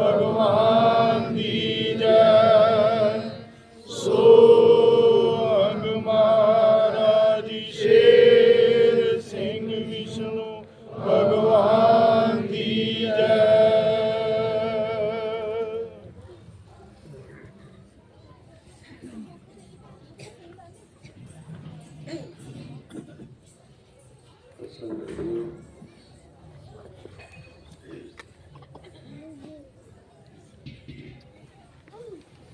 ਭਗਵਾਨ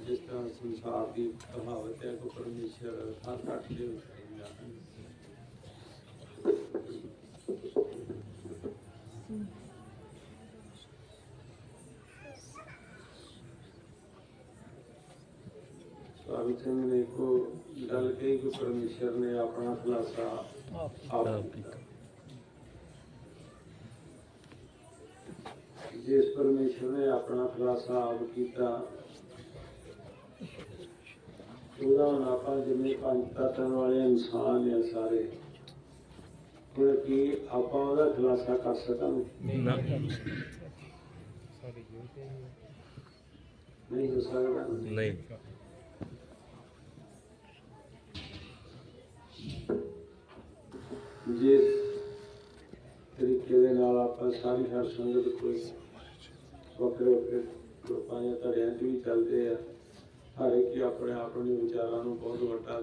ਜਿਸ ਤਰ੍ਹਾਂ ਸੰਸਾਰ ਦੀ ਕਹਾਵਤ ਹੈ ਕਿ ਪਰਮੇਸ਼ਰ ਹਰ ਘਟ ਦੇ ਉੱਤੇ ਹੈ ਸਵਾਮੀ ਸਿੰਘ ਨੇ ਕੋ ਗੱਲ ਕਹੀ ਕਿ ਪਰਮੇਸ਼ਰ ਨੇ ਆਪਣਾ ਖੁਲਾਸਾ ਆਪ ਕੀਤਾ ਜਿਸ ਪਰਮੇਸ਼ਰ ਨੇ ਆਪਣਾ ਖੁਲਾਸਾ ਆਪ ਕੀਤਾ ਉਹਦਾ ਹੁਣ ਆਪਾਂ ਜਿਵੇਂ ਪੰਜ ਤੱਤਾਂ ਵਾਲੇ ਇਨਸਾਨ ਆ ਸਾਰੇ ਹੁਣ ਕੀ ਆਪਾਂ ਉਹਦਾ ਖੁਲਾਸਾ ਕਰ ਸਕਾਂਗੇ? ਨਾ। ਨਹੀਂ ਹੋ ਸਕਦਾ। ਨਹੀਂ। ਜਿਸ ਤਰੀਕੇ ਦੇ ਨਾਲ ਆਪਾਂ ਸਾਰੀ ਹਰ ਸੰਗਤ ਕੋਈ ਵੱਖਰੇ ਵੱਖਰੇ ਜਾਂ ਧੜਿਆਂ 'ਚ ਵੀ ਚੱਲਦੇ ਆ ਹਰ ਇੱਕ ਹੀ ਆਪਣੇ ਆਪਣੇ ਵਿਚਾਰਾਂ ਨੂੰ ਬਹੁਤ ਵੱਡਾ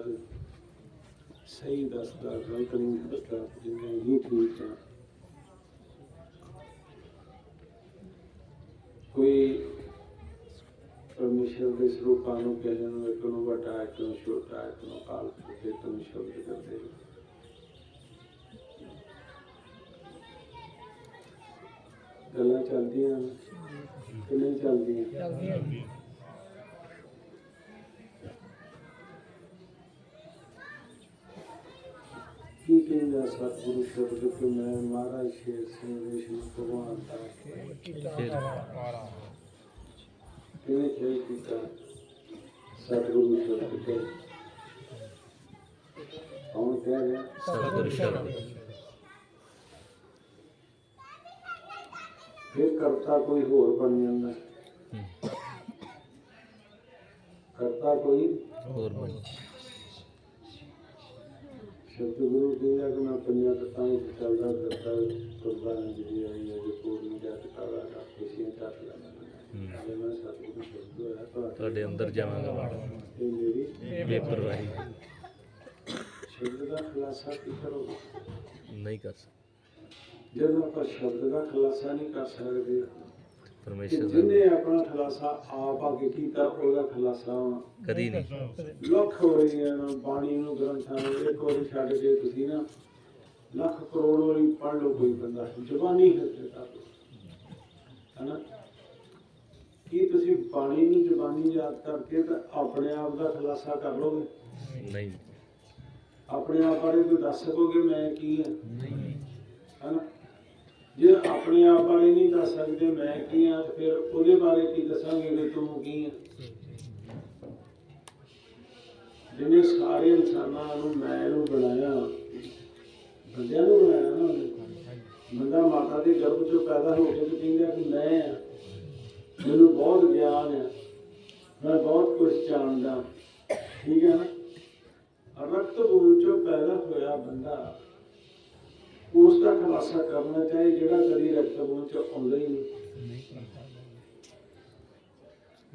ਸਹੀ ਦੱਸਦਾ, ਗਲਤ ਨਹੀਂ ਦੱਸਦਾ ਜਿਵੇਂ ਹੀ ਠੀਕ ਆ। ਕੋਈ ਪਰਮੇਸ਼ਰ ਦੇ ਸਰੂਪਾਂ ਨੂੰ ਕਹਿਣ ਨੂੰ ਇੱਕ ਨੂੰ ਵੱਡਾ, ਇੱਕ ਨੂੰ ਛੋਟਾ, ਇੱਕ ਨੂੰ ਕਾਲ ਇੱਕ ਨੂੰ ਸ਼ਬਦ ਕਰਦੇ ਗੱਲਾਂ ਚੱਲਦੀਆਂ ਨੇ ਕਿ ਚੱਲਦੀਆਂ? ਕੀ ਕਹਿੰਦਾ ਸਤਿਗੁਰੂ ਸ਼ਬਦ ਕਿ ਮੈਂ ਮਹਾਰਾਜ ਸ਼ੇਰ ਸਿੰਘ ਵਿਸ਼ਨੂੰ ਭਗਵਾਨ ਦਾ? ਕਿਵੇਂ ਖੇਲ ਕੀਤਾ ਸਤਿਗੁਰੂ ਸ਼ਬਦ ਕਿ ਕੌਣ ਕਹਿ ਰਿਹਾ? ਸਤਿਗੁਰ ਸ਼ਬਦ ਫਿਰ ਕਰਤਾ ਕੋਈ ਹੋਰ ਬਣ ਜਾਂਦਾ। ਕਰਤਾ ਕੋਈ? ਹੋਰ ਬਣੀ ਸ਼ਬਦ ਗੁਰੂ ਕਹਿੰਦਾ ਕਿ ਮੈਂ ਪੰਜਾਂ ਤੱਤਾਂ ਵਿੱਚ ਚੱਲਦਾ ਫਿਰਦਾ ਤੁਰਦਾ ਜਿਹੜੀ ਆਈ ਹੈ ਜੋ ਪੂਰੀ ਜੱਟ ਕਾਲਾ ਦਾ ਖੁਸ਼ੀਆਂ ਚੱਟ ਲੈਂਦਾ ਹੂੰ। ਜੇ ਮੈਂ ਸਤਿਗੁਰੂ ਸ਼ਬਦ ਹੋਇਆ ਤਾਂ ਤੁਹਾਡੇ ਅੰਦਰ ਜਾਵਾਂਗਾ ਮਾੜਾ ਇਹ ਮੇਰੀ ਬੇਪਰਵਾਹੀ। ਸ਼ਬਦ ਦਾ ਖੁਲਾਸਾ ਕੀ ਕਰੋਗੇ ਨਹੀਂ ਕਰ ਸਕਦਾ। ਜਦੋਂ ਆਪਾਂ ਸ਼ਬਦ ਦਾ ਖੁਲਾਸਾ ਨਹੀਂ ਕਰ ਸਕਦੇ ਪਰਮੇਸ਼ਰ ਦਾ ਜਿਹਨੇ ਆਪਣਾ ਖੁਲਾਸਾ ਆਪ ਆ ਕੇ ਕੀਤਾ ਉਹਦਾ ਖੁਲਾਸਾ ਕਦੀ ਨਹੀਂ। ਲੱਖ ਵਾਰੀਆਂ ਨਾ ਬਾਣੀ ਨੂੰ ਗ੍ਰੰਥਾਂ ਨੂੰ ਇੱਕ ਵਾਰੀ ਛੱਡ ਕੇ ਤੁਸੀਂ ਨਾ ਲੱਖ ਕਰੋੜ ਵਾਰੀ ਪੜ੍ਹ ਲਓ ਕੋਈ ਬੰਦਾ। ਜ਼ਬਾਨੀ ਹਿੱਸੇ ਹਨਾ? ਕੀ ਤੁਸੀਂ ਬਾਣੀ ਨੂੰ ਜ਼ਬਾਨੀ ਯਾਦ ਕਰਕੇ ਤਾਂ ਆਪਣੇ ਆਪ ਦਾ ਖੁਲਾਸਾ ਕਰ ਲੋਗੇ ਨਹੀਂ। ਆਪਣੇ ਆਪ ਬਾਰੇ ਕੋਈ ਦੱਸ ਸਕੋਗੇ ਮੈਂ ਕੀ ਹਾਂ ਹਨਾ? ਜੇ ਆਪਣੇ ਆਪ ਬਾਰੇ ਨਹੀਂ ਦੱਸ ਸਕਦੇ ਮੈਂ ਕੀ ਹਾਂ ਫਿਰ ਉਹਦੇ ਬਾਰੇ ਕੀ ਦੱਸਾਂਗੇ ਕਿ ਤੂੰ ਕੀ ਆ? ਜਿਹਨੇ ਸਾਰੇ ਇਨਸਾਨਾਂ ਨੂੰ ਮੈਂ ਨੂੰ ਬਣਾਇਆ, ਬੰਦਿਆਂ ਨੂੰ ਬਣਾਇਆ ਨਾ ਉਹਨੇ। ਬੰਦਾ ਮਾਤਾ ਦੇ ਗਰਭ ਚੋਂ ਪੈਦਾ ਹੋ ਕੇ ਤੇ ਕਹਿੰਦਾ ਕਿ ਮੈਂ ਆ। ਮੈਨੂੰ ਬਹੁਤ ਗਿਆਨ ਹੈ ਮੈਂ ਬਹੁਤ ਕੁਝ ਜਾਣਦਾ। ਠੀਕ ਹੈ ਨਾ? ਰਕਤ ਬੂਲ ਚੋਂ ਪੈਦਾ ਹੋਇਆ ਬੰਦਾ ਉਸ ਦਾ ਖੁਲਾਸਾ ਕਰਨਾ ਚਾਹੇ ਜਿਹੜਾ ਕਦੀ ਰਕਤ ਬੂਲ ਆਉਂਦਾ ਹੀ ਨਹੀਂ।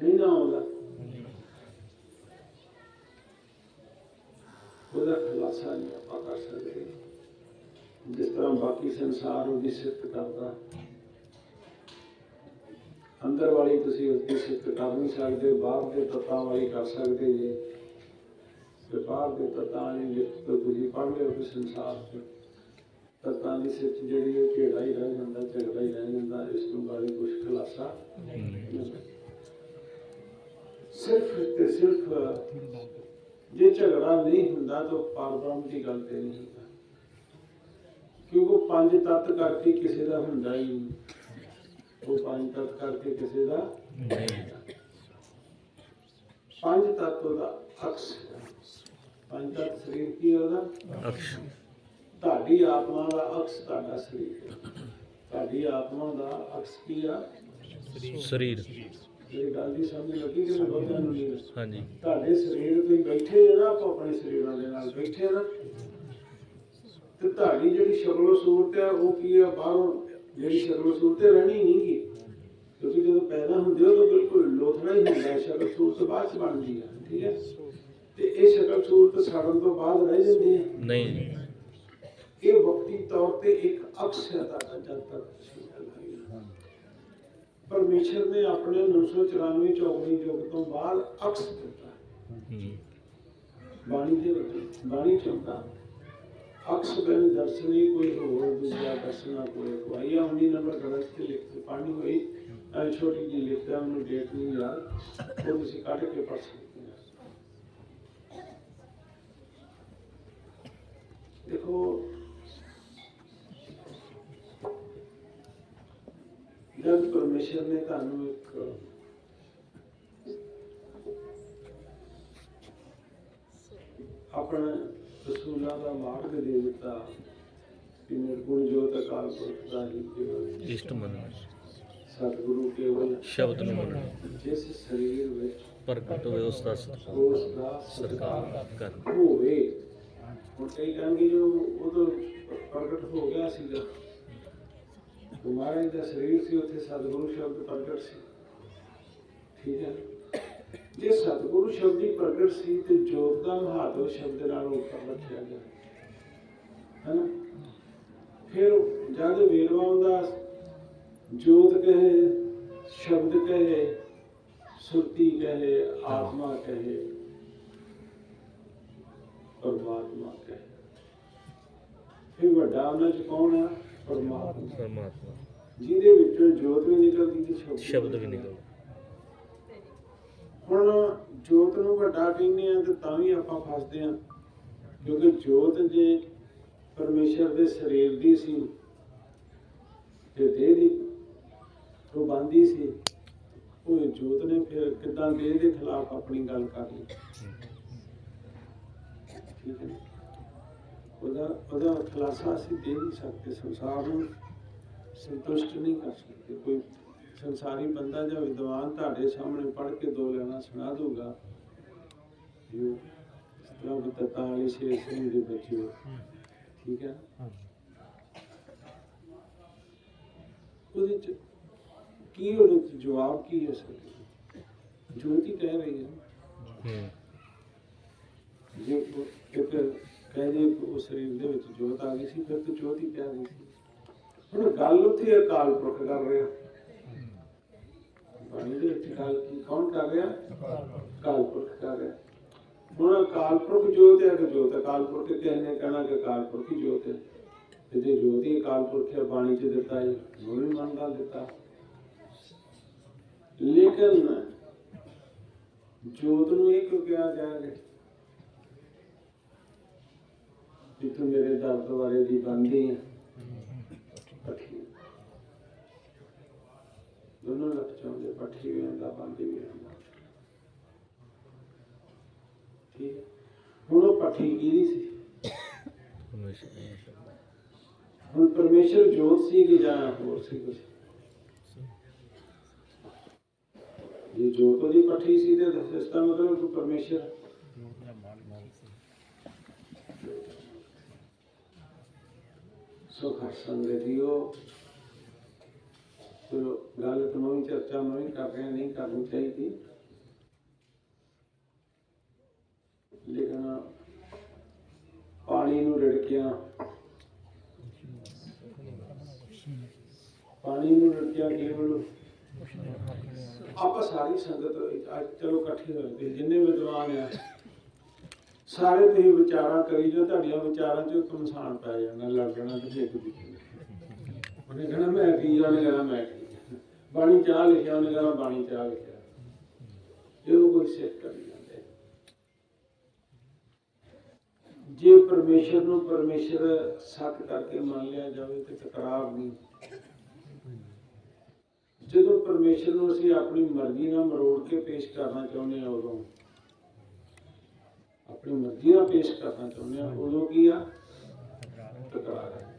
ਨਹੀਂ ਨਾ ਆਉਂਦਾ। ਉਹਦਾ ਖੁਲਾਸਾ ਨਹੀਂ ਆਪਾਂ ਕਰ ਸਕਦੇ। ਜਿਸ ਤਰ੍ਹਾਂ ਬਾਕੀ ਸੰਸਾਰ ਉਹਦੀ ਸਿਫਤ ਕਰਦਾ। ਅੰਦਰ ਵਾਲੀ ਤੁਸੀਂ ਉਸਦੀ ਸਿਫਤ ਕਰ ਨਹੀਂ ਸਕਦੇ, ਬਾਹਰ ਦੇ ਤੱਤਾਂ ਵਾਲੀ ਕਰ ਸਕਦੇ ਜੀ। ਤੇ ਬਾਹਰ ਦੇ ਤੱਤਾਂ ਵਾਲੀ ਲਿਖਤ ਤੋਂ ਤੁਸੀਂ ਪੜ੍ਹ ਲਿਓ ਕਿ ਸੰਸਾਰ 'ਚ। ਤੱਤਾਂ ਦੀ ਸਿਫਤ ਜਿਹੜੀ ਉਹ ਢੇੜਾ ਹੀ ਰਹਿ ਜਾਂਦਾ, ਝਗੜਾ ਹੀ ਰਹਿ ਜਾਂਦਾ, ਇਸ ਨੂੰ ਬਾਰੇ ਕੁਝ ਖੁਲਾਸਾ ਨਹੀਂ। ਸਿਰਫ ਤੇ ਸਿਰਫ ਜੇ ਝਗੜਾ ਨਹੀਂ ਹੁੰਦਾ ਤਾਂ ਪਰਬ੍ਰਹਮ ਦੀ ਗੱਲ ਤੇ ਨਹੀਂ ਹੁੰਦਾ। ਕਿਉਂਕਿ ਪੰਜ ਤੱਤ ਕਰਕੇ ਕਿਸੇ ਦਾ ਹੁੰਦਾ ਹੀ ਨਹੀਂ। ਉਹ ਪੰਜ ਤੱਤ ਕਰਕੇ ਕਿਸੇ ਦਾ ਪੰਜ ਤੱਤ ਉਹਦਾ ਅਕਸ ਪੰਜ ਤੱਤ ਸਰੀਰ ਕੀ ਹੈ ਉਹਦਾ? ਅਕਸ਼। ਤੁਹਾਡੀ ਆਤਮਾ ਦਾ ਅਕਸ ਤੁਹਾਡਾ ਸਰੀਰ। ਹੈ। ਤੁਹਾਡੀ ਆਤਮਾ ਦਾ ਅਕਸ ਕੀ ਆ? ਸਰੀਰ। ਇਹ ਗੱਲ ਦੀ ਸਮਝ ਲੱਗੀ ਕਿ ਬਹੁਤਿਆਂ ਨੂੰ ਨਹੀਂ ਹਾਂਜੀ। ਤੁਹਾਡੇ ਸਰੀਰ ਤੁਸੀਂ ਬੈਠੇ ਜੇ ਨਾ ਆਪਾਂ ਆਪਣੇ ਸਰੀਰਾਂ ਦੇ ਨਾਲ ਬੈਠੇ ਆ ਨਾ। ਤੇ ਤੁਹਾਡੀ ਜਿਹੜੀ ਸ਼ਕਲੋ ਸੂਰਤ ਆ ਉਹ ਕੀ ਆ ਬਾਹਰੋਂ? ਜਿਹੜੀ ਸ਼ਕਲੋ ਸੂਰਤ ਹੈ ਰਹਿਣੀ ਨਹੀਂ ਗੀ। ਕਿਉਂਕਿ ਜਦੋਂ ਪੈਦਾ ਹੁੰਦੇ ਹੋ ਤਾਂ ਬਿਲਕੁਲ ਲੋਥੜਾ ਹੀ ਹੁੰਦਾ ਹੈ, ਸ਼ਕਲ ਸੂਰਤ ਬਾਅਦ ਚ ਬਣਦੀ ਆ ਠੀਕ ਹੈ ਤੇ ਇਹ ਸ਼ਕਲ ਸੂਰਤ ਸੜਨ ਤੋਂ ਬਾਅਦ ਰਹਿ ਜਾਂਦੀ ਹੈ ਨਹੀਂ। ਜੀ ਇਹ ਵਕਤੀ ਤੌਰ ਤੇ ਇੱਕ ਅਕਸ ਹੈ ਤੁਹਾਡਾ ਜਦ ਤੱਕ ਤੁਸੀਂ ਹਲਾਈ ਪਰਮੇਸ਼ਰ ਨੇ ਆਪਣੇ 994 ਚੌਗਣੀ ਯੁੱਗ ਤੋਂ ਬਾਅਦ ਅਕਸ ਦਿੱਤਾ ਹੂੰ। ਬਾਣੀ ਦੇ ਵਿੱਚ ਬਾਣੀ ਚੁੰਦਾ ਅਕਸ ਬਨ ਦਰਸ਼ਨੀ ਕੋਈ ਹੋਰ ਦੂਜਾ ਦਰਸ਼ਨਾ ਕੋਈ ਕੋਈ ਆ ਉਨੀ ਨੰਬਰ ਗਲਤ ਤੇ ਲਿਖ ਕੇ ਪਾਣੀ ਹੋਈ। ਐ ਛੋਟੀ ਜੀ ਲਿਖਦਾ ਮੈਨੂੰ ਡੇਟ ਨਹੀਂ ਯਾਦ। ਉਹ ਤੁਸੀਂ ਕੱਢ ਕੇ ਪੜ ਸਕਦੇ ਹੋ। ਦੇਖੋ ਪਰਮੇਸ਼ਰ ਨੇ ਤੁਹਾਨੂੰ ਇੱਕ ਆਪਣਾ ਰਸੂਲਾਂ ਦਾ ਮਾਰਗ ਦੇ ਦਿੱਤਾ ਕਿ ਨਿਰਗੁਣ ਜੋਤ ਅਕਾਲ ਪੁਰਖ ਦਾ ਹੀ ਕੇਵਲ ਇਸ਼ਟ ਮੰਨਣਾ ਸਤਿਗੁਰੂ ਕੇਵਲ ਸ਼ਬਦ ਨੂੰ ਮੰਨਣਾ ਜਿਸ ਸਰੀਰ ਵਿੱਚ ਪ੍ਰਗਟ ਹੋਵੇ ਉਸ ਦਾ ਸਤਿਕਾਰ ਕਰ ਹੋਵੇ। ਹੁਣ ਕਈ ਕਹਿਣਗੇ ਜੋ ਉਹ ਤਾਂ ਪ੍ਰਗਟ ਹੋ ਗਿਆ ਸੀਗਾ। ਮਹਾਰਾਜ ਦਾ ਸਰੀਰ ਸੀ, ਉੱਥੇ ਸਤਿਗੁਰੂ ਸ਼ਬਦ ਪ੍ਰਗਟ ਸੀ। ਠੀਕ ਹੈ? ਜੇ ਸਤਿਗੁਰੂ ਸ਼ਬਦ ਹੀ ਪ੍ਰਗਟ ਸੀ, ਤੇ ਜੋਤ ਦਾ ਮਹਾਤਮ ਸ਼ਬਦ ਨਾਲ ਉੱਪਰ ਰੱਖਿਆ ਗਿਆ। ਹੈਨਾ? ਫਿਰ ਜਦ ਵੇਰਵਾ ਦਾ ਜੋਤ ਕਹੇ, ਸ਼ਬਦ ਕਹੇ, ਸੁਰਤੀ ਕਹੇ, ਆਤਮਾ ਕਹੇ, ਪਰਮਾਤਮਾ ਕਹੇ। ਫਿਰ ਵੱਡਾ ਉਹਨਾਂ ਚ ਕੌਣ ਆ? ਪਰਮਾਤਮਾ। ਪਰਮਾਤਮਾ। ਜਿਹਦੇ ਵਿੱਚੋਂ ਜੋਤ ਵੀ ਨਿਕਲਦੀ ਤੇ ਸ਼ਬਦ ਵੀ ਨਿਕਲ ਹੁਣ ਜੋਤ ਨੂੰ ਵੱਡਾ ਕਹਿੰਦੇ ਆ ਤੇ ਤਾਂ ਵੀ ਆਪਾਂ ਫਸਦੇ ਆ। ਕਿਉਂਕਿ ਜੋਤ ਜੇ ਪਰਮੇਸ਼ਰ ਦੇ ਸਰੀਰ ਦੀ ਸੀ ਤੇ ਦੇਹ ਦੀ ਉਹ ਬੰਦੀ ਸੀ ਉਹ ਜੋਤ ਨੇ ਫਿਰ ਕਿਦਾਂ ਦੇਹ ਦੇ ਖਿਲਾਫ ਆਪਣੀ ਗੱਲ ਕਰ ਲਈ। ਠੀਕ ਹੈ? ਉਹਦਾ ਉਹਦਾ ਖੁਲਾਸਾ ਅਸੀਂ ਦੇ ਨਹੀਂ ਸਕਦੇ ਸੰਸਾਰ ਨੂੰ ਸੰਤੁਸ਼ਟ ਨਹੀਂ ਕਰ ਸਕਦੇ। ਕੋਈ ਸੰਸਾਰੀ ਬੰਦਾ ਜਾਂ ਵਿਦਵਾਨ ਤੁਹਾਡੇ ਸਾਹਮਣੇ ਪੜ੍ਹ ਕੇ ਦੋ ਲੈਣਾ ਸੁਣਾ ਦੂਗਾ ਜੋ ਇਸ ਤਰ੍ਹਾਂ ਬਤਤਾ ਵਾਲੀ ਸ਼ੇਰ ਸਿੰਘ ਦੇ ਬੱਚੇ ਠੀਕ ਹੈ ਉਹਦੇ ਚ ਕੀ ਉਹਦੇ ਚ ਜਵਾਬ ਕੀ ਹੈ ਸਰ? ਜੋਤੀ ਕਹਿ ਰਹੀ ਹੈ। ਜੇ ਇੱਕ ਕਹਿੰਦੇ ਜੇ ਉਹ ਸਰੀਰ ਦੇ ਵਿੱਚ ਜੋਤ ਆ ਗਈ ਸੀ, ਫਿਰ ਤਾਂ ਜੋਤ ਹੀ ਕਹਿ ਗਈ ਸੀ। ਹੁਣ ਗੱਲ ਉੱਥੇ ਅਕਾਲ ਪੁਰਖ ਕਰ ਰਿਹਾ। ਬਾਣੀ ਦੇ ਵਿੱਚ ਗੱਲ ਕੀ, ਕੌਣ ਕਰ ਰਿਹਾ? ਅਕਾਲ ਪੁਰਖ ਕਰ ਰਿਹਾ। ਹੁਣ ਅਕਾਲ ਪੁਰਖ ਜੋਤ ਹੈ ਕਿ ਜੋਤ? ਅਕਾਲ ਪੁਰਖ ਕਿਸੇ ਕਹਿਣਾ ਕਿ ਅਕਾਲ ਪੁਰਖ ਹੀ ਜੋਤ ਹੈ। ਤੇ ਜੇ ਜੋਤ ਹੀ ਅਕਾਲ ਪੁਰਖ ਹੈ, ਬਾਣੀ ਚ ਦਿੱਤਾ ਹੈ ਉਹ ਵੀ ਮੰਨਦਾ ਦਿੱਤਾ। ਲੇਕਿਨ ਜੋਤ ਨੂੰ ਇਹ ਕਿਉਂ ਕਿਹਾ ਜਾ ਰਿਹਾ ਕਿ ਮੇਰੇ ਦਰ ਦੁਆਰੇ ਦੀ ਬੰਦੀ ਦੋਨੋਂ ਲੱਗ ਚਾਹੁੰਦੇ ਪੱਠੀ ਵੀ ਹੁੰਦਾ ਬੰਦੀ ਵੀ ਹੁੰਦਾ ਠੀਕ ਹੈ ਹੁਣ ਉਹ ਪੱਠੀ ਕਿਹਦੀ ਸੀ? ਹਮੇਸ਼ਾ ਹੁਣ ਪਰਮੇਸ਼ਰ ਜੋਤ ਸੀ ਕਿ ਜਾਂ ਹੋਰ ਸੀ ਕੁਝ ਜੇ ਜੋਤ ਉਹਦੀ ਪੱਠੀ ਸੀ ਤੇ ਇਸ ਦਾ ਮਤਲਬ ਕਿ ਪਰਮੇਸ਼ਰ ਸੁਖ ਸੰਗਤਿਓ ਚਲੋ ਗੱਲ ਤਾਂ ਮੈਂ ਵੀ ਚਰਚਾ ਮੈਂ ਵੀ ਕਰ ਰਿਹਾ, ਨਹੀਂ ਕਰਨੀ ਚਾਹੀਦੀ। ਲੇਕਿਨ ਪਾਣੀ ਨੂੰ ਰਿੜਕਿਆ। ਪਾਣੀ ਨੂੰ ਰਿੜਕਿਆ ਕੇਵਲ। ਆਪਾਂ ਸਾਰੀ ਸੰਗਤ, ਅੱਜ ਚਲੋ ਇਕੱਠੇ ਹੋਏ ਤੇ ਜਿੰਨੇ ਵਿਦਵਾਨ ਆ ਸਾਰੇ ਤੁਸੀਂ ਵਿਚਾਰਾਂ ਕਰੀ ਜੋ ਤੁਹਾਡੀਆਂ ਵਿਚਾਰਾਂ 'ਚ ਇੱਕ ਪੈ ਜਾਣਾ ਲੱਗ ਤੇ ਇੱਕ ਦੂਜੇ ਉਹਨੇ ਕਹਿਣਾ ਮੈਂ ਕੀ ਆ, ਉਹਨੇ ਕਹਿਣਾ ਮੈਂ ਕੀ ਬਾਣੀ ਚਾਹ ਲਿਖਿਆ ਉਹਨੇ ਕਹਿਣਾ ਬਾਣੀ ਚਾਹ ਲਿਖਿਆ। ਇਹੋ ਕੋਈ ਸਿੱਖ ਕਰੀ ਜਾਂਦੇ। ਜੇ ਪਰਮੇਸ਼ਰ ਨੂੰ ਪਰਮੇਸ਼ਰ ਸੱਤ ਕਰਕੇ ਮੰਨ ਲਿਆ ਜਾਵੇ ਤੇ ਤਕਰਾਰ ਨਹੀਂ। ਜਦੋਂ ਪਰਮੇਸ਼ਰ ਨੂੰ ਅਸੀਂ ਆਪਣੀ ਮਰਜ਼ੀ ਨਾਲ ਮਰੋੜ ਕੇ ਪੇਸ਼ ਕਰਨਾ ਚਾਹੁੰਦੇ ਹਾਂ ਉਦੋਂ ਆਪਣੀ ਮਰਜ਼ੀ ਨਾਲ ਪੇਸ਼ ਕਰਨਾ ਚਾਹੁੰਦੇ ਆ ਉਦੋਂ ਕੀ ਆ? ਟਕਰਾਰ ਹੈ।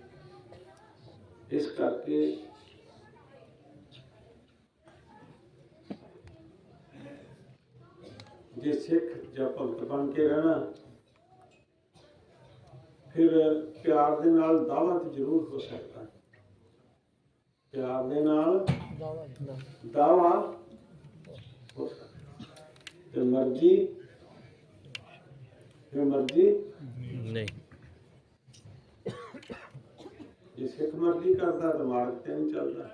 ਇਸ ਕਰਕੇ ਜੇ ਸਿੱਖ ਜਾਂ ਭਗਤ ਬਣ ਕੇ ਰਹਿਣਾ ਫਿਰ ਪਿਆਰ ਦੇ ਨਾਲ ਦਾਵਤ ਜ਼ਰੂਰ ਹੋ ਸਕਦਾ। ਪਿਆਰ ਦੇ ਨਾਲ ਦਾਵਾ। ਦਾਵਾ ਹੋ ਸਕਦਾ। ਤੇ ਮਰਜ਼ੀ ਤੇ ਮਰਜ਼ੀ। ਨਹੀਂ। ਜੇ ਸਿੱਖ ਮਰਜ਼ੀ ਕਰਦਾ ਦਿਮਾਗ ਤੇ ਨਹੀਂ ਚੱਲਦਾ।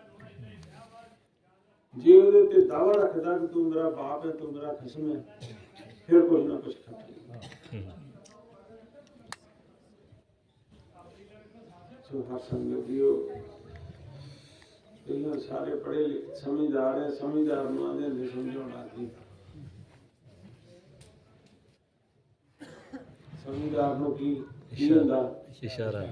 ਜੇ ਉਹਦੇ ਤੇ ਦਾਵਾ ਰੱਖਦਾ ਕਿ ਤੂੰ ਮੇਰਾ ਬਾਪ ਹੈ ਤੂੰ ਮੇਰਾ ਖਸਮ ਹੈ ਫਿਰ ਕੁਝ ਨਾ ਕੁਝ ਖੱਟੇਗਾ ਹੂੰ ਸੋ ਹਰ ਸੰਗਤ ਜੀਓ ਇਹਨਾਂ ਸਾਰੇ ਪੜ੍ਹੇ ਲਿਖੇ ਸਮਝਦਾਰ ਹੈ ਸਮਝਦਾਰ ਨੂੰ ਆਂਦੇ ਨੇ ਸਮਝਾਉਣਾ ਜੀ ਸਮਝਦਾਰ ਨੂੰ ਕੀ ਕੀ ਹੁੰਦਾ? ਇਸ਼ਾਰਾ।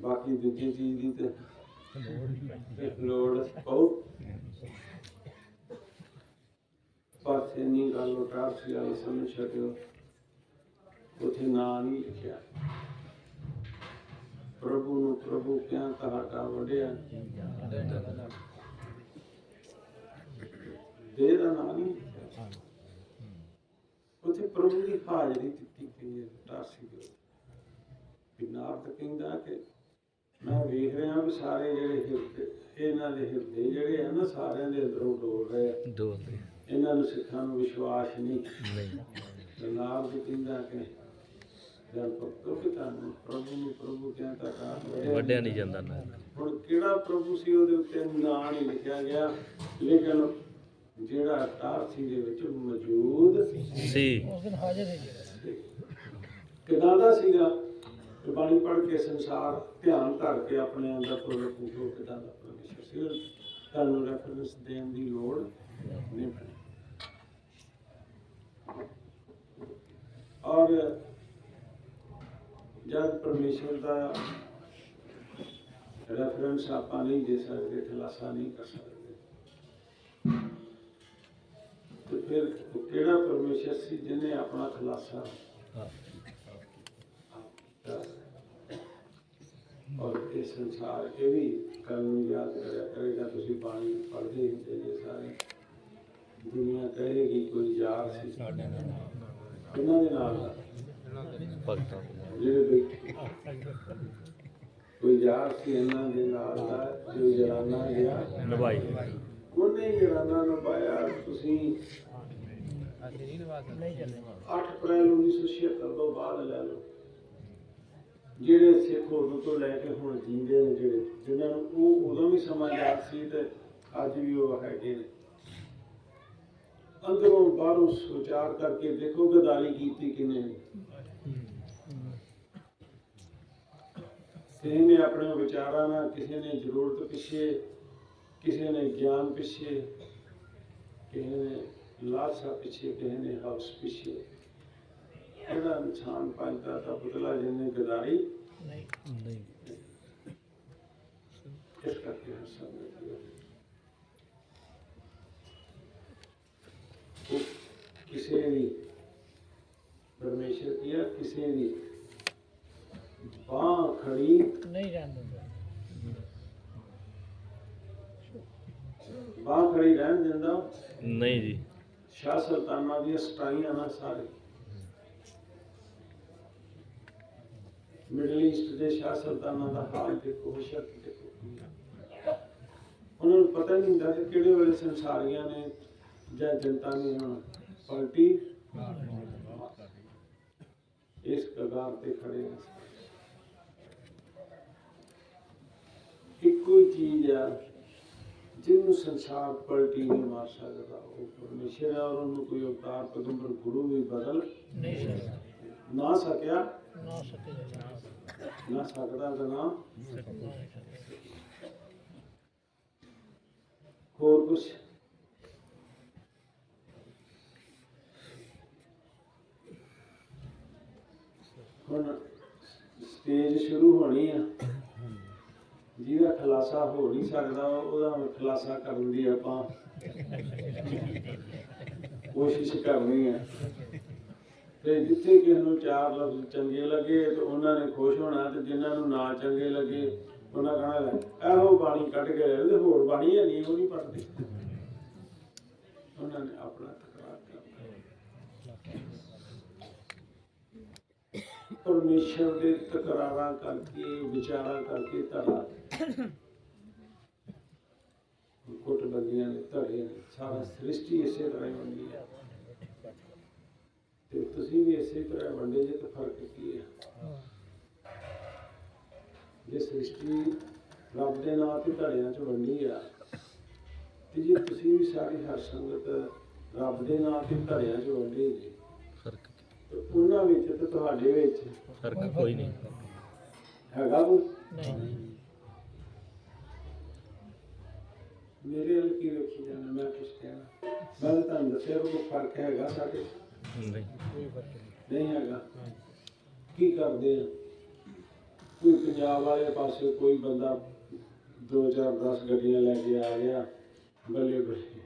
ਬਾਕੀ ਦੂਜੀ ਚੀਜ਼ ਦੀ ਤੇ ਲੋੜ ਪਊ। ਪਾਸੇ ਨਹੀਂ ਗੱਲ ਉਟਾਰ ਸੀ ਵਾਲੀ ਸਮਝ ਛੱਡਿਓ। ਉਥੇ ਨਾਂ ਨਹੀਂ ਲਿਖਿਆ। ਪ੍ਰਭੂ ਨੂੰ ਪ੍ਰਭੂ ਕਿਆ ਕਹਾਟਾ ਵੜਿਆ ਦੇ ਦਾ ਨਾਂ ਨਹੀਂ। ਪ੍ਰਭੂ ਦੀ ਹਾਜ਼ਰੀ ਦਿੱਤੀ ਗਈ ਹੈ ਟਾਸੀ ਦੇ ਬਿਨਾਰ ਤਾਂ ਕਹਿੰਦਾ ਕਿ ਮੈਂ ਵੇਖ ਰਿਹਾ ਵੀ ਸਾਰੇ ਜਿਹੜੇ ਹਿਰਦੇ ਇਹਨਾਂ ਦੇ ਹਿਰਦੇ ਜਿਹੜੇ ਆ ਨਾ ਸਾਰਿਆਂ ਦੇ ਅੰਦਰੋਂ ਡੋਲ ਰਹੇ ਆ। ਦੋ ਇਹਨਾਂ ਨੂੰ ਸਿੱਖਾਂ ਨੂੰ ਵਿਸ਼ਵਾਸ ਨਹੀਂ। ਨਹੀਂ। ਜੀ ਕਹਿੰਦਾ ਕਿ ਜਦ ਭਗਤੋ ਕਿ ਤੁਹਾਨੂੰ ਪ੍ਰਭੂ ਨੂੰ ਪ੍ਰਭੂ ਕਹਿੰਦਾ ਕਾ ਵੱਡਿਆ ਨਹੀਂ ਜਾਂਦਾ। ਨਾ ਹੁਣ ਕਿਹੜਾ ਪ੍ਰਭੂ ਸੀ ਉਹਦੇ ਉੱਤੇ ਨਾਂ ਨਹੀਂ ਲਿਖਿਆ ਗਿਆ? ਲੇਕਿਨ ਜਿਹੜਾ ਟਾਰਸੀ ਦੇ ਵਿੱਚ ਮੌਜੂਦ ਸੀ। ਕਿਦਾਂ ਦਾ ਸੀਗਾ? ਕਿ ਬਾਣੀ ਪੜ੍ਹ ਕੇ ਸੰਸਾਰ ਧਿਆਨ ਧਰ ਕੇ ਆਪਣੇ ਅੰਦਰ ਪ੍ਰਗਟ ਹੋ ਕਿਦਾਂ ਦਾ ਪਰਮੇਸ਼ਰ ਸੀ? ਤੁਹਾਨੂੰ ਰੈਫਰੈਂਸ ਦੇਣ ਦੀ ਲੋੜ ਨਹੀਂ ਪੈਣੀ ਔਰ ਜਦ ਪਰਮੇਸ਼ਰ ਦਾ ਰੈਫਰੈਂਸ ਆਪਾਂ ਨਹੀਂ ਦੇ ਸਕਦੇ ਖੁਲਾਸਾ ਨਹੀਂ ਕਰ ਸਕਦੇ। ਤੇ ਫਿਰ ਕਿਹੜਾ ਪਰਮੇਸ਼ਰ ਸੀ ਜਿਹਨੇ ਆਪਣਾ ਖੁਲਾਸਾ ਔਰ ਇਹ ਸੰਸਾਰ ਇਹ ਵੀ ਕੱਲ ਨੂੰ ਯਾਦ ਕਰਿਆ ਕਰੇਗਾ ਤੁਸੀਂ ਬਾਣੀ ਪੜ੍ਹਦੇ ਹੁੰਦੇ ਜੇ ਸਾਰੇ। ਦੁਨੀਆ ਕਹੇਗੀ ਕੋਈ ਯਾਰ ਸੀ। ਕਿਹਨਾਂ ਦੇ ਨਾਲ? ਭਗਤਾਂ ਜਿਹੜੇ ਬੈਠੇ। ਕੋਈ ਯਾਰ ਸੀ ਇਹਨਾਂ ਦੇ ਨਾਲ ਦਾ ਜੋ ਜਰਾਨਾ ਗਿਆ ਨਵਾਈ ਉਹਨੇ ਹੀ ਜਰਾਨਾ ਨਿਭਾਇਆ ਤੁਸੀਂ 8 ਅਪ੍ਰੈਲ 1976 ਤੋਂ ਬਾਅਦ ਲੈ ਲਓ। ਜਿਹੜੇ ਸਿੱਖ ਉਦੋਂ ਤੋਂ ਲੈ ਕੇ ਹੁਣ ਜੀਂਦੇ ਨੇ ਜਿਹੜੇ, ਜਿਨ੍ਹਾਂ ਨੂੰ ਉਹ ਉਦੋਂ ਵੀ ਸਮਾਂ ਯਾਦ ਸੀ ਤੇ ਅੱਜ ਵੀ ਉਹ ਹੈਗੇ ਨੇ। ਅੰਦਰੋਂ ਬਾਹਰੋਂ ਵਿਚਾਰ ਕਰਕੇ ਦੇਖੋ ਗਦਾਰੀ ਕੀਤੀ ਕਿਨੇ ਕਿਸੇ ਨੇ ਆਪਣੇ ਵਿਚਾਰਾਂ ਨਾਲ ਕਿਸੇ ਨੇ ਜ਼ਰੂਰਤ ਪਿੱਛੇ ਕਿਸੇ ਨੇ ਗਿਆਨ ਪਿੱਛੇ ਕਿਸੇ ਨੇ ਲਾਲਸਾ ਪਿੱਛੇ ਕਿਸੇ ਨੇ ਹਵਸ ਪਿੱਛੇ। ਇਹਦਾ ਇਨਸਾਨ ਪੰਜਦਾ ਦਾ ਬਦਲਾ ਜਿਹਨੇ ਗਦਾਰੀ ਨਹੀਂ। ਇਸ ਕਰਕੇ ਹਰ ਉਹ ਕਿਸੇ ਦੀ ਪਰਮੇਸ਼ਰ ਕੀ ਹੈ ਕਿਸੇ ਦੀ ਬਾਹ ਖੜੀ ਨਹੀਂ ਰਹਿਣ ਬਾਹ ਖੜੀ ਰਹਿਣ ਦਿੰਦਾ ਨਹੀਂ ਜੀ। ਸ਼ਾਹ ਸੁਲਤਾਨਾਂ ਦੀਆਂ ਸਟਾਈਆਂ ਨਾ ਸਾਰੇ। ਮਿਡਲ ਈਸਟ ਦੇ ਸ਼ਾਹ ਸੁਲਤਾਨਾਂ ਦਾ ਹਾਲ ਦੇਖੋ ਸ਼ਰਤ ਦੇਖੋ। ਉਹਨਾਂ ਨੂੰ ਪਤਾ ਨਹੀਂ ਹੁੰਦਾ ਕਿ ਕਿਹੜੇ ਵੇਲੇ ਸੰਸਾਰੀਆਂ ਨੇ ਜਾਂ ਜਨਤਾ ਨੇ ਹੁਣ ਪਲਟੀ। ਇਸ ਕਗਾਰ ਤੇ ਖੜੇ ਨੇ ਇੱਕੋ ਚੀਜ਼ ਆ ਜਿਹਨੂੰ ਸੰਸਾਰ ਪਲਟੀ ਨਹੀਂ ਮਾਰ ਸਕਦਾ ਉਹ ਪਰਮੇਸ਼ਰ ਹੈ ਔਰ ਉਹਨੂੰ ਕੋਈ ਅਵਤਾਰ ਪੈਗੰਬਰ ਗੁਰੂ ਵੀ ਬਦਲ ਨਹੀਂ ਸਕਦਾ। ਨਾ ਸਕਿਆ ਨਾ ਸਕਦਾ। ਤੇ ਨਾ ਹੋਰ ਕੁਛ? ਹੁਣ ਸਟੇਜ ਸ਼ੁਰੂ ਹੋਣੀ ਆ। ਜਿਹਦਾ ਖਲਾਸਾ ਹੋ ਨਹੀਂ ਸਕਦਾ, ਉਹਦਾ ਖਲਾਸਾ ਕਰਨ ਦੀ ਆਪਾਂ ਕੋਸ਼ਿਸ਼ ਕਰਨੀ ਹੈ। ਤੇ ਜਿੱਥੇ ਕਿਸੇ ਨੂੰ ਚਾਰ ਲਫ਼ਜ਼ ਚੰਗੇ ਲੱਗੇ ਤੇ ਉਹਨਾਂ ਨੇ ਖੁਸ਼ ਹੋਣਾ ਤੇ ਜਿਨ੍ਹਾਂ ਨੂੰ ਨਾ ਚੰਗੇ ਲੱਗੇ, ਉਹਨਾਂ ਕਹਣਾ, ਇਹੋ ਬਾਣੀ ਕੱਢ ਕੇ ਲੈ ਤੇ ਹੋਰ ਬਾਣੀ ਹੈ ਨਹੀਂ, ਉਹ ਨਹੀਂ ਪੜਦੇ ਉਹਨਾਂ ਨੇ ਆਪਣਾ ਤਕਰਾਰ ਕਰਨਾ ਪਰਮੇਸ਼ਰ ਦੇ ਤਕਰਾਰਾਂ ਕਰਕੇ, ਵਿਚਾਰਾਂ ਕਰਕੇ ਧੜਾ ਕੁੱਟ ਲੱਗੀਆਂ ਨੇ ਧੜੇ ਨੇ ਸਾਰਾ ਸ੍ਰਿਸ਼ਟੀ ਇਸੇ ਤਰ੍ਹਾਂ ਹੀ ਬਣੀ ਹੈ। ਤੇ ਤੁਸੀਂ ਵੀ ਇਸੇ ਤਰ੍ਹਾਂ ਵੰਡੇ ਜੇ ਤਾਂ ਫ਼ਰਕ ਕੀ ਹੈ? ਜੇ ਸ੍ਰਿਸ਼ਟੀ ਰੱਬ ਦੇ ਨਾਂ ਤੇ ਧੜਿਆਂ 'ਚ ਵੰਡੀ ਆ ਤੇ ਜੇ ਤੁਸੀਂ ਵੀ ਸਾਰੀ ਹਰ ਸੰਗਤ ਰੱਬ ਦੇ ਨਾਂ ਤੇ ਧੜਿਆਂ 'ਚ ਵੰਡੀ ਜੀ ਫ਼ਰਕ ਤੇ ਉਹਨਾਂ ਵਿੱਚ ਤੇ ਤੁਹਾਡੇ ਵਿੱਚ ਫ਼ਰਕ ਕੋਈ ਨਹੀਂ। ਹੈਗਾ ਕੋਈ? ਨਹੀਂ ਮੇਰੇ ਵੇਖੀ ਜਾਂਦੇ ਮੈਂ ਕੁਛ ਕਹਿਣਾ ਮੈਂ ਤਾਂ ਤੁਹਾਨੂੰ ਦੱਸਿਆ ਵੀ ਕੋਈ ਫ਼ਰਕ ਹੈਗਾ ਸਾਡੇ। ਨਹੀਂ। ਕੋਈ ਫ਼ਰਕ ਨਹੀਂ। ਨਹੀਂ ਹੈਗਾ। ਕੀ ਕਰਦੇ ਆ? ਕੋਈ ਪੰਜਾਬ ਵਾਲੇ ਪਾਸੇ ਕੋਈ ਬੰਦਾ ਦੋ ਚਾਰ 10 ਗੱਡੀਆਂ ਲੈ ਕੇ ਆ ਗਿਆ ਬੱਲੇ ਬੱਲੇ।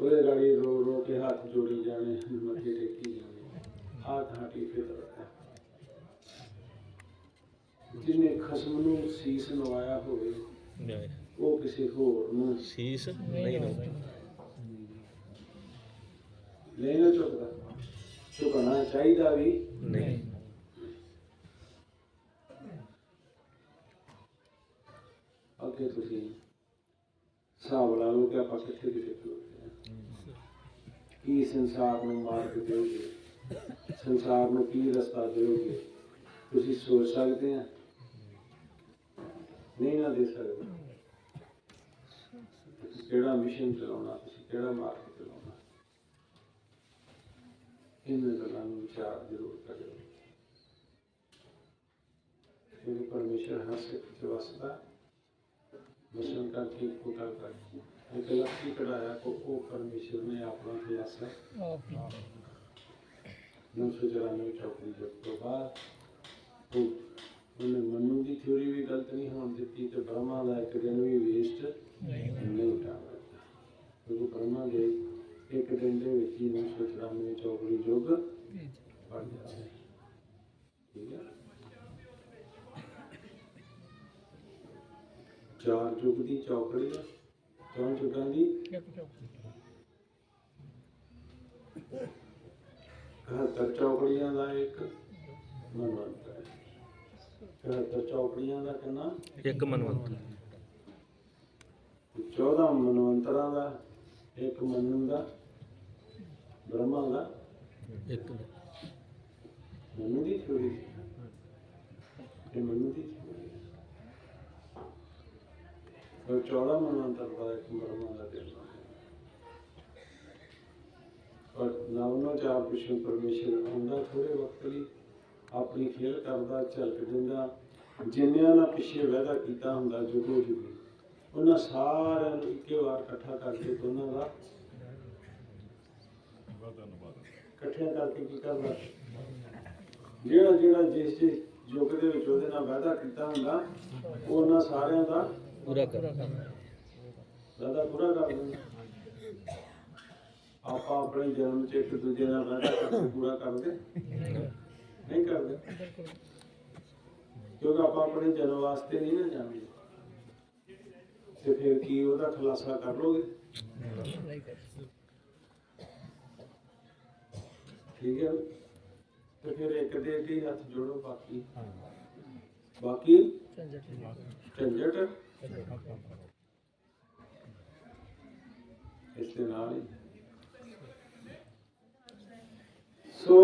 ਉਹਦੇ ਗਾੜੀ ਰੋ ਰੋ ਕੇ ਹੱਥ ਜੋੜੀ ਜਾਣੇ ਮੱਥੇ ਟੇਕੀ ਜਾਣੇ। ਆਹ ਘਾਟੀ ਫਿਤਰਤ ਹੈ ਜਿਹਨੇ ਖਸਮ ਨੂੰ ਸੀਸ ਨਵਾਇਆ ਹੋਵੇ ਨਹੀਂ। ਉਹ ਕਿਸੇ ਹੋਰ ਨੂੰ ਸੀਸ? ਨਹੀਂ ਨਾ ਨਹੀਂ ਨਾ ਚੁੱਕਦਾ ਚੁੱਕਣਾ ਚਾਹੀਦਾ ਵੀ ਨਹੀਂ। ਅੱਗੇ ਤੁਸੀਂ ਹਿਸਾਬ ਲਾ ਲਓ ਕਿ ਆਪਾਂ ਕਿੱਥੇ ਕਿੱਥੇ ਖਲੋਤੇ ਹਾਂ ਕੀ ਸੰਸਾਰ ਨੂੰ ਮਾਰਗ ਦਿਓਗੇ? ਸੰਸਾਰ ਨੂੰ ਕੀ ਰਸਤਾ ਦਿਓਗੇ? ਤੁਸੀਂ ਸੋਚ ਸਕਦੇ ਆ? ਨਹੀਂ ਨਾ ਦੇ ਸਕਦੇ। ਤੁਸੀਂ ਕਿਹੜਾ ਮਿਸ਼ਨ ਚਲਾਉਣਾ, ਤੁਸੀਂ ਕਿਹੜਾ ਮਾਰਗ ਚਲਾਉਣਾ? ਇਹਨਾਂ ਗੱਲਾਂ ਨੂੰ ਵਿਚਾਰ ਜ਼ਰੂਰ ਕਰਿਓ। ਕਿਉਂਕਿ ਪਰਮੇਸ਼ਰ ਹਰ ਸਿੱਖ ਚ ਵਸਦਾ। ਮਿਸ਼ਨ ਕਰਕੇ ਇੱਕੋ ਕਰਕੇ ਇੱਕ ਲੱਖੀ ਕਢਾਇਆ, ਕੋ ਉਹ ਪਰਮੇਸ਼ਰ ਨੇ ਆਪਣਾ ਖੁਲਾਸਾ। ਆਪ ਹੀ 994 ਚੌਕੜੀ ਤੋਂ ਬਾਅਦ ਉਹਨੇ ਮਨੂ ਦੀ ਥਿਉਰੀ ਵੀ ਗਲਤ ਨਹੀਂ ਹੋਣ ਦਿੱਤੀ ਤੇ ਬ੍ਰਹਮਾ ਦਾ ਇੱਕ ਦਿਨ ਵੀ ਵੇਸਟ ਨਹੀਂ ਨਹੀਂ ਉਠਾਇਆ ਕਿਉਂਕਿ ਦੇ ਇੱਕ ਦਿਨ ਦੇ ਵਿੱਚ ਹੀ 994 ਚੌਕੜੀ ਯੁੱਗ ਬਣ ਜਾਂਦਾ ਠੀਕ ਹੈ ਚਾਰ ਯੁੱਗ ਦੀ ਚੌਕੜੀ ਹੈ ਯੁੱਗਾਂ ਦੀ ਇੱਕ ਚੌਕ 71 ਚੌਕੜੀਆਂ ਦਾ ਇੱਕ ਮਨਵੰਤ ਹੈ 71 ਚੌਕੜੀਆਂ ਦਾ ਕਿੰਨਾ ਇੱਕ ਮਨਵੰਤ। 14 ਮਨਵੰਤਰਾਂ ਦਾ ਇੱਕ ਮਨੂ ਦਾ ਬ੍ਰਹਮਾ ਦਾ। ਇੱਕ ਮਨੂ ਦੀ ਥਿਉਰੀ ਇਹ ਮਨੂ ਦੀ ਥਿਉਰੀ ਉਹ 14 ਮਨਵੰਤਰ ਦਾ ਇੱਕ ਬ੍ਰਹਮਾ ਦਾ ਦਿਨ ਪਰ ਨਵਨੋ ਚਾਰ ਵਿਸ਼ਨੂੰ ਪਰਮੇਸ਼ਰ ਆਉਂਦਾ ਥੋੜੇ ਵਕਤ ਲਈ ਆਪਣੀ ਖੇਲ ਕਰਦਾ ਝਲਕ ਦਿੰਦਾ ਜਿੰਨਿਆਂ ਨਾਲ ਪਿੱਛੇ ਵਾਅਦਾ ਕੀਤਾ ਹੁੰਦਾ ਜੁਗੋ ਜੁਗੀ ਉਹਨਾਂ ਸਾਰਿਆਂ ਨੂੰ ਇੱਕੇ ਵਾਰ ਇਕੱਠਾ ਕਰਕੇ ਦੋਨਾਂ ਦਾ ਇਕੱਠਿਆਂ ਕਰਕੇ ਕੀ ਕਰਦਾ ਜਿਹੜਾ ਜਿਹੜਾ ਜਿਸ ਜਿਸ ਯੁੱਗ ਦੇ ਵਿੱਚ ਉਹਦੇ ਨਾਲ ਵਾਅਦਾ ਕੀਤਾ ਹੁੰਦਾ ਉਹ ਉਹਨਾਂ ਸਾਰਿਆਂ ਦਾ ਪੂਰਾ ਕਰ। ਵਾਅਦਾ ਪੂਰਾ ਕਰ ਦਿੰਦਾ। ਆਪਾਂ ਆਪਣੇ ਜਨਮ ਚ ਇੱਕ ਦੂਜੇ ਨਾਲ ਵਾਅਦਾ ਕਰਕੇ ਪੂਰਾ ਕਰਦੇ। ਨਹੀਂ ਕਰਦੇ। ਕਿਉਂਕਿ ਆਪਾਂ ਆਪਣੇ ਜਨਮ ਵਾਸਤੇ ਨਹੀਂ ਨਾ ਜਾਣਦੇ। ਤੇ ਫਿਰ ਕੀ ਉਹਦਾ ਖੁਲਾਸਾ ਕਰ ਲੋਗੇ ਠੀਕ ਹੈ। ਤੇ ਫਿਰ ਇੱਕ ਦੇ ਅੱਗੇ ਹੱਥ ਜੋੜੋ ਬਾਕੀ। ਬਾਕੀ? ਝੰਜਟ ਝੰਜਟ। ਇਸ ਦੇ ਨਾਲ ਹੀ। ਸੋ